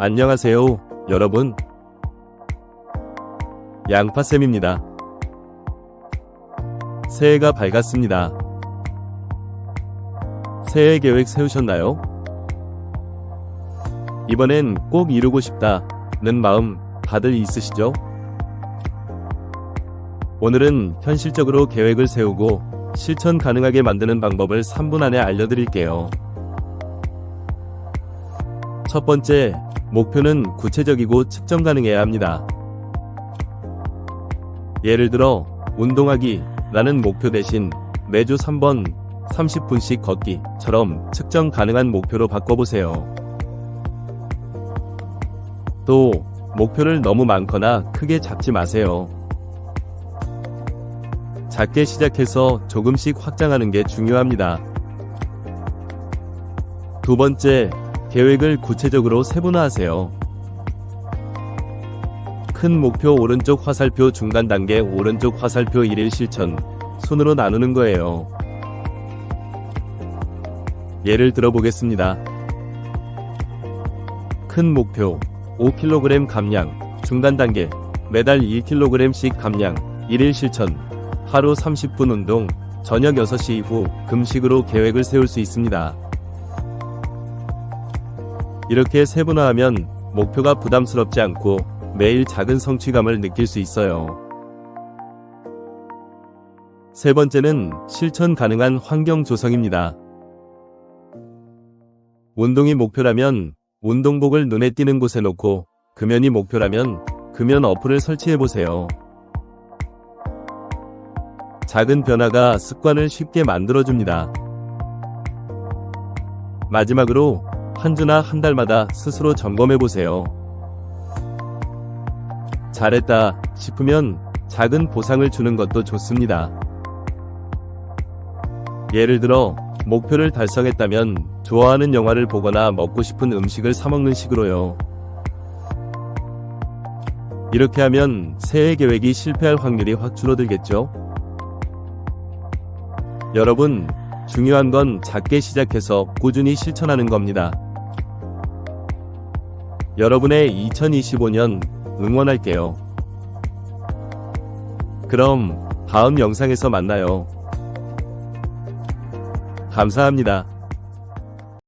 안녕하세요, 여러분. 양파쌤입니다. 새해가 밝았습니다. 새해 계획 세우셨나요? 이번엔 꼭 이루고 싶다는 마음 다들 있으시죠? 오늘은 현실적으로 계획을 세우고 실천 가능하게 만드는 방법을 3분 안에 알려드릴게요. 첫 번째, 목표는 구체적이고 측정 가능해야 합니다. 예를 들어, 운동하기 라는 목표 대신 매주 3번 30분씩 걷기처럼 측정 가능한 목표로 바꿔보세요. 또, 목표를 너무 많거나 크게 잡지 마세요. 작게 시작해서 조금씩 확장하는 게 중요합니다. 두 번째, 계획을 구체적으로 세분화하세요. 큰 목표 오른쪽 화살표 중간 단계 오른쪽 화살표 1일 실천 순으로 나누는 거예요. 예를 들어 보겠습니다. 큰 목표 5kg 감량 중간 단계 매달 1kg씩 감량 1일 실천 하루 30분 운동 저녁 6시 이후 금식으로 계획을 세울 수 있습니다. 이렇게 세분화하면 목표가 부담스럽지 않고 매일 작은 성취감을 느낄 수 있어요. 세 번째는 실천 가능한 환경 조성입니다. 운동이 목표라면 운동복을 눈에 띄는 곳에 놓고 금연이 목표라면 금연 어플을 설치해 보세요. 작은 변화가 습관을 쉽게 만들어줍니다. 마지막으로 한 주나 한 달마다 스스로 점검해 보세요. 잘했다 싶으면 작은 보상을 주는 것도 좋습니다. 예를 들어, 목표를 달성했다면 좋아하는 영화를 보거나 먹고 싶은 음식을 사먹는 식으로요. 이렇게 하면 새해 계획이 실패할 확률이 확 줄어들겠죠? 여러분, 중요한 건 작게 시작해서 꾸준히 실천하는 겁니다. 여러분의 2025년 응원할게요. 그럼 다음 영상에서 만나요. 감사합니다.